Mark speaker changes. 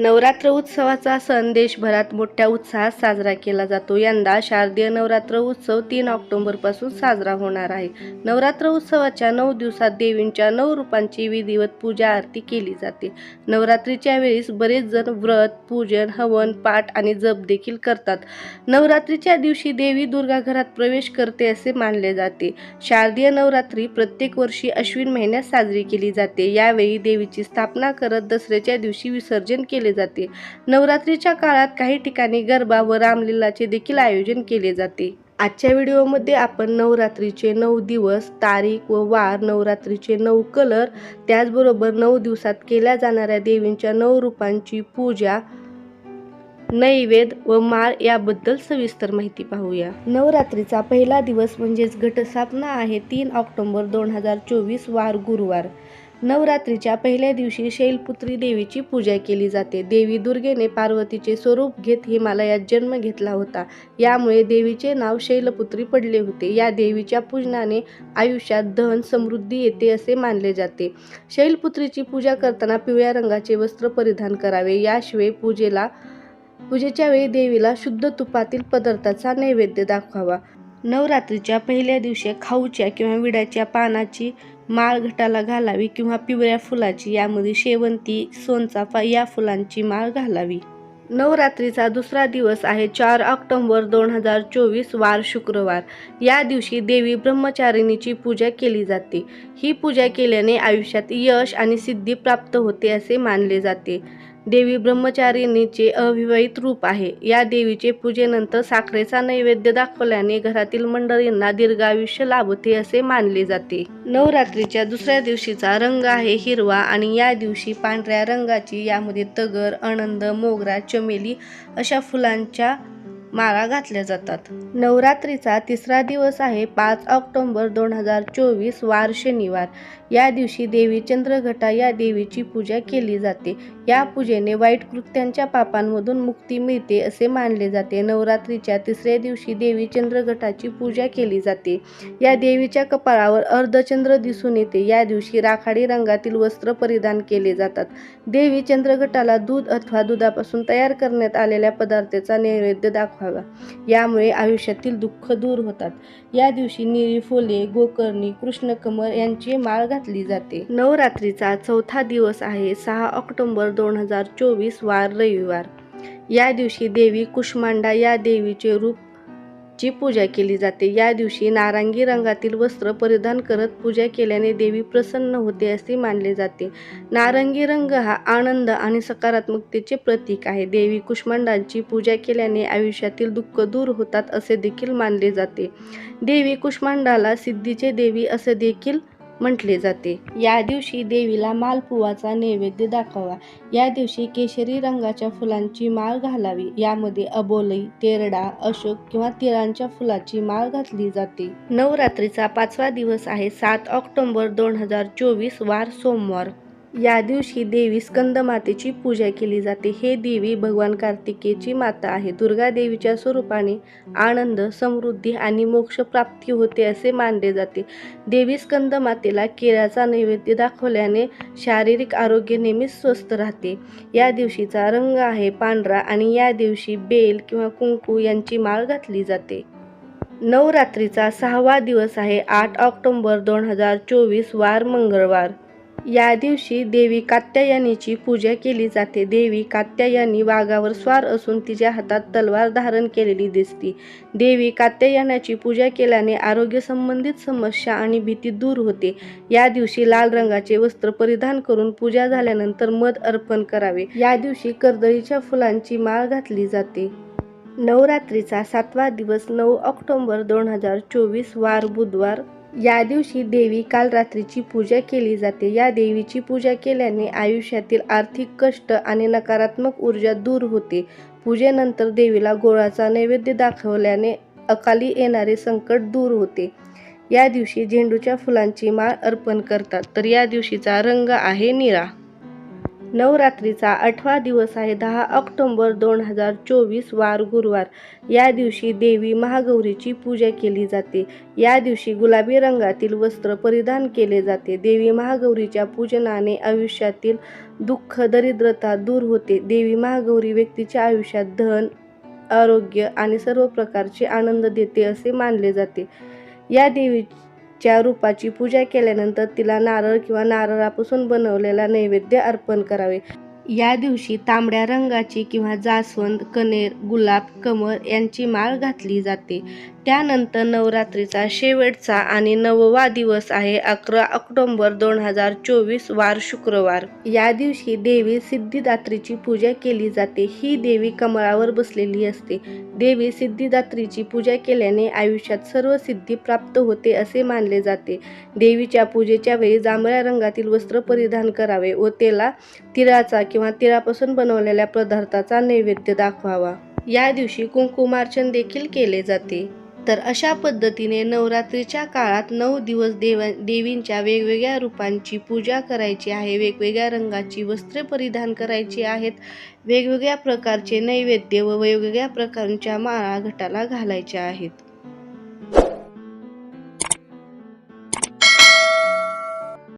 Speaker 1: नवरात्र उत्सवाचा सण देशभरात मोठ्या उत्साहात साजरा केला जातो. यंदा शारदीय नवरात्र उत्सव तीन ऑक्टोबरपासून साजरा होणार आहे. नवरात्र उत्सवाच्या नऊ दिवसात देवींच्या नऊ रूपांची विधिवत पूजा आरती केली जाते. नवरात्रीच्या वेळेस बरेच जण व्रत पूजन हवन पाठ आणि जप देखील करतात. नवरात्रीच्या दिवशी देवी दुर्गा घरात प्रवेश करते असे मानले जाते. शारदीय नवरात्री प्रत्येक वर्षी अश्विन महिन्यात साजरी केली जाते. यावेळी देवीची स्थापना करत दसऱ्याच्या दिवशी विसर्जन केले जाते. नवरात्रीच्या काळात काही ठिकाणी गरबा व रामलीलाचे देखील आयोजन केले जाते. आजच्या व्हिडिओमध्ये आपण नवरात्रीचे नऊ दिवस तारीख व वार नवरात्रीचे नऊ कलर त्याचबरोबर नऊ दिवसात केल्या जाणाऱ्या देवींच्या नऊ रूपांची पूजा नैवेद्य व माळ याबद्दल सविस्तर माहिती पाहूया. नवरात्रीचा पहिला दिवस म्हणजेच घटस्थापना आहे तीन ऑक्टोबर दोन हजार चोवीस वार गुरुवार. नवरात्रीच्या पहिल्या दिवशी शैलपुत्री देवीची पूजा केली जाते. देवी दुर्गेने पार्वतीचे स्वरूप घेत हिमालयात जन्म घेतला होता. यामुळे देवीचे नाव शैलपुत्री पडले होते. या देवीच्या पूजनाने आयुष्यात धन समृद्धी येते असे मानले जाते. शैलपुत्रीची पूजा करताना पिवळ्या रंगाचे वस्त्र परिधान करावे. याशिवाय पूजेला पूजेच्या वेळी देवीला शुद्ध तुपातील पदार्थाचा नैवेद्य दाखवावा. नवरात्रीच्या पहिल्या दिवशी खाऊच्या किंवा विड्याच्या पानाची माळ घटाला घालावी किंवा पिवळ्या फुलाची यामध्ये शेवंती सोनचाफा या फुलांची माळ घालावी. नवरात्रीचा दुसरा दिवस आहे चार ऑक्टोंबर दोन हजार चोवीस वार शुक्रवार. या दिवशी देवी ब्रह्मचारिणीची पूजा केली जाते. ही पूजा केल्याने आयुष्यात यश आणि सिद्धी प्राप्त होते असे मानले जाते. देवी ब्रह्मचारिणीचे अविवाहित रूप आहे. या देवीचे पूजेनंतर साखरेचा नैवेद्य दाखवल्याने घरातील मंडळींना दीर्घायुष्य लाभते असे मानले जाते. नवरात्रीच्या दुसऱ्या दिवशीचा रंग आहे हिरवा आणि या दिवशी पांढऱ्या रंगाची यामध्ये तगर आनंद मोगरा चमेली अशा फुलांच्या माळा घातल्या जातात. नवरात्रीचा तिसरा दिवस आहे पाच ऑक्टोंबर दोन हजार चोवीस वार शनिवार. या दिवशी देवी चंद्रघटा या देवीची पूजा केली जाते. या पूजेने वाईट कृत्यांच्या पापांमधून मुक्ती मिळते असे मानले जाते. नवरात्रीच्या तिसऱ्या दिवशी देवी चंद्रघटाची पूजा केली जाते. या देवीच्या कपाळावर अर्धचंद्र दिसून येते. या दिवशी राखाडी रंगातील वस्त्र परिधान केले जातात. देवी चंद्रघटाला दूध अथवा दुधापासून तयार करण्यात आलेल्या पदार्थाचा नैवेद्य दाखवावा. यामुळे आयुष्यातील दुःख दूर होतात. या दिवशी निळी फुले गोकर्णी कृष्णकमळ यांची माळ घातली जाते. नवरात्रीचा चौथा दिवस आहे. सहा ऑक्टोबर दोन हजार चोवीस वार रविवार. या दिवशी देवी कुष्मांडा या देवीचे रूप ची पूजा केली जाते. या दिवशी नारंगी रंगातील वस्त्र परिधान करत पूजा केल्याने देवी प्रसन्न होते असे मानले जाते. नारंगी रंग हा आनंद आणि सकारात्मकतेचे प्रतीक आहे. देवी कुष्मांडांची पूजा केल्याने आयुष्यातील दुःख दूर होतात असे देखील मानले जाते. देवी कुष्मांडाला सिद्धीचे देवी असे देखील म्हटले जाते. या दिवशी देवीला मालपुवाचा नैवेद्य दाखवा. या दिवशी केशरी रंगाच्या फुलांची माळ घालावी. यामध्ये अबोली तेरडा अशोक किंवा तिळांच्या फुलाची माळ घातली जाते. नवरात्रीचा पाचवा दिवस आहे सात ऑक्टोबर दोन हजार चोवीस वार सोमवार. या दिवशी देवी स्कंदमातेची पूजा केली जाते. हे देवी भगवान कार्तिकेची माता आहे. दुर्गा देवीच्या स्वरूपाने आनंद समृद्धी आणि मोक्ष प्राप्ती होते असे मानले जाते. देवी स्कंदमातेला केळ्याचा नैवेद्य दाखवल्याने शारीरिक आरोग्य नेहमीच स्वस्थ राहते. या दिवशीचा रंग आहे पांढरा आणि या दिवशी बेल किंवा कुंकू यांची माळ घातली जाते. नवरात्रीचा सहावा दिवस आहे. आठ ऑक्टोंबर दोन हजार चोवीस वार मंगळवार. या दिवशी देवी कात्यायनीची पूजा केली जाते. देवी कात्यायनी वाघावर स्वार असून तिच्या हातात तलवार धारण केलेली दिसते. देवी कात्यायनाची पूजा केल्याने आरोग्य संबंधित समस्या आणि भीती दूर होते. या दिवशी लाल रंगाचे वस्त्र परिधान करून पूजा झाल्यानंतर मध अर्पण करावे. या दिवशी कर्दळीच्या फुलांची माळ घातली जाते. नवरात्रीचा सातवा दिवस नऊ ऑक्टोंबर दोन हजार चोवीस वार बुधवार या दिवशी देवी काल रात्रीची पूजा केली जाते. या देवीची पूजा केल्याने आयुष्यातील आर्थिक कष्ट आणि नकारात्मक ऊर्जा दूर होते. पूजेनंतर देवीला गोळाचा नैवेद्य दाखवल्याने अकाली येणारे संकट दूर होते. या दिवशी झेंडूच्या फुलांची माळ अर्पण करतात. तर या दिवशीचा रंग आहे निळा. नवरात्रीचा आठवा दिवस आहे. दहा ऑक्टोंबर दोन हजार चोवीस वार गुरुवार. या दिवशी देवी महागौरीची पूजा केली जाते. या दिवशी गुलाबी रंगातील वस्त्र परिधान केले जाते. देवी महागौरीच्या पूजनाने आयुष्यातील दुःख दरिद्रता दूर होते. देवी महागौरी व्यक्तीच्या आयुष्यात धन आरोग्य आणि सर्व प्रकारचे आनंद देते असे मानले जाते. या च्या रूपाची पूजा केल्यानंतर तिला नारळ किंवा नारळापासून बनवलेला नैवेद्य अर्पण करावे. या दिवशी तांबड्या रंगाची किंवा जास्वंद कनेर गुलाब कमळ यांची माळ घातली जाते. त्यानंतर नवरात्रीचा शेवटचा आणि नववा दिवस आहे अकरा ऑक्टोंबर दोन हजार चोवीस वार शुक्रवार. या दिवशी देवी सिद्धिदात्रीची पूजा केली जाते. ही देवी कमळावर बसलेली असते. देवी सिद्धिदात्रीची पूजा केल्याने आयुष्यात सर्व सिद्धी प्राप्त होते असे मानले जाते. देवीच्या पूजेच्या वेळी जांभळ्या रंगातील वस्त्र परिधान करावे व त्याला तिळाचा किंवा तिळापासून बनवलेल्या पदार्थाचा नैवेद्य दाखवावा. या दिवशी कुंकुमार्चन देखील केले जाते. तर अशा पद्धतीने नवरात्रीच्या काळात नऊ दिवस देव देवींच्या वेगवेगळ्या रूपांची पूजा करायची आहे. वेगवेगळ्या रंगाची वस्त्रे परिधान करायची आहेत. वेगवेगळ्या प्रकारचे नैवेद्य व वेगवेगळ्या प्रकारच्या माळा घटाला घालायच्या आहेत.